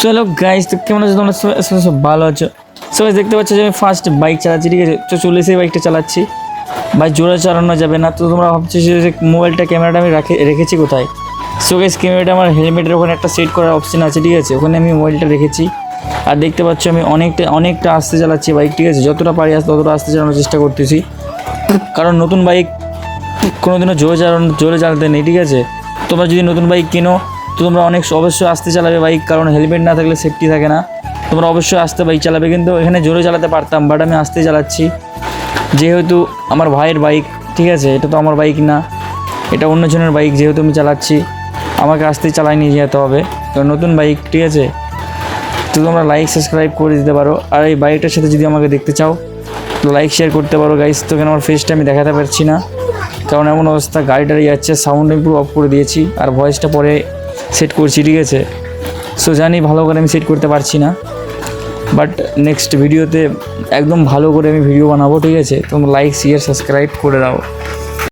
Hello guys তো কেমন আছো? তোমরা সব ভালো আছো। সবাই দেখতে পাচ্ছ যে আমি ফার্স্ট বাইক চালাচ্ছি, ঠিক আছে? তো চলে এসে বাইকটা চালাচ্ছি। ভাই, জোরে চালানো যাবে না, তো তোমরা ভাবছ যে মোবাইলটা ক্যামেরাটা আমি রাখে রেখেছি কোথায়? সো গাইস ক্যামেরাটা আমার হেলমেটের ওখানে একটা সেট করার অপশন আছে, ঠিক আছে? ওখানে আমি মোবাইলটা রেখেছি। আর দেখতে পাচ্ছ আমি অনেকটা অনেকটা আস্তে চালাচ্ছি বাইক ঠিক আছে? যতটা পারি আস্তে ততটা আস্তে চালানোর চেষ্টা করতেছি। কারণ নতুন বাইক কোনোদিনও জোরে চালানো জোরে চালাতে নেই, ঠিক আছে? তোমরা যদি নতুন বাইক কেনো তো তোমরা অনেক অবশ্যই আস্তে চালাবে বাইক কারণ হেলমেট না থাকলে সেফটি থাকে না। তোমরা অবশ্যই আস্তে বাইক চালাবে, কিন্তু এখানে জোরে চালাতে পারতাম বাট আমি আস্তে চালাচ্ছি। যেহেতু আমার ভাইয়ের বাইক ঠিক আছে, এটা তো আমার বাইক না, এটা অন্যজনের বাইক যেহেতু আমি চালাচ্ছি, আমাকে আস্তে চালাই নিয়ে যেতে হবে। তো নতুন বাইক ঠিক আছে? তো তোমরা লাইক সাবস্ক্রাইব করে দিতে পারো, আর এই বাইকটার সাথে যদি আমাকে দেখতে চাও, তো লাইক শেয়ার করতে পারো গাইস তো কেন আমার ফেসটা আমি দেখাতে পারছি না, কারণ এমন অবস্থা, গাড়িটার যাচ্ছে সাউন্ড আমি পুরো অফ করে দিয়েছি, আর ভয়েসটা পরে সেট করছি, ঠিক আছে? সো জানি ভালো করে আমি সেট করতে পারছি না বাট নেক্সট ভিডিওতে একদম ভালো করে আমি ভিডিও বানাবো, ঠিক আছে? তোমরা লাইক শেয়ার সাবস্ক্রাইব করে দাও।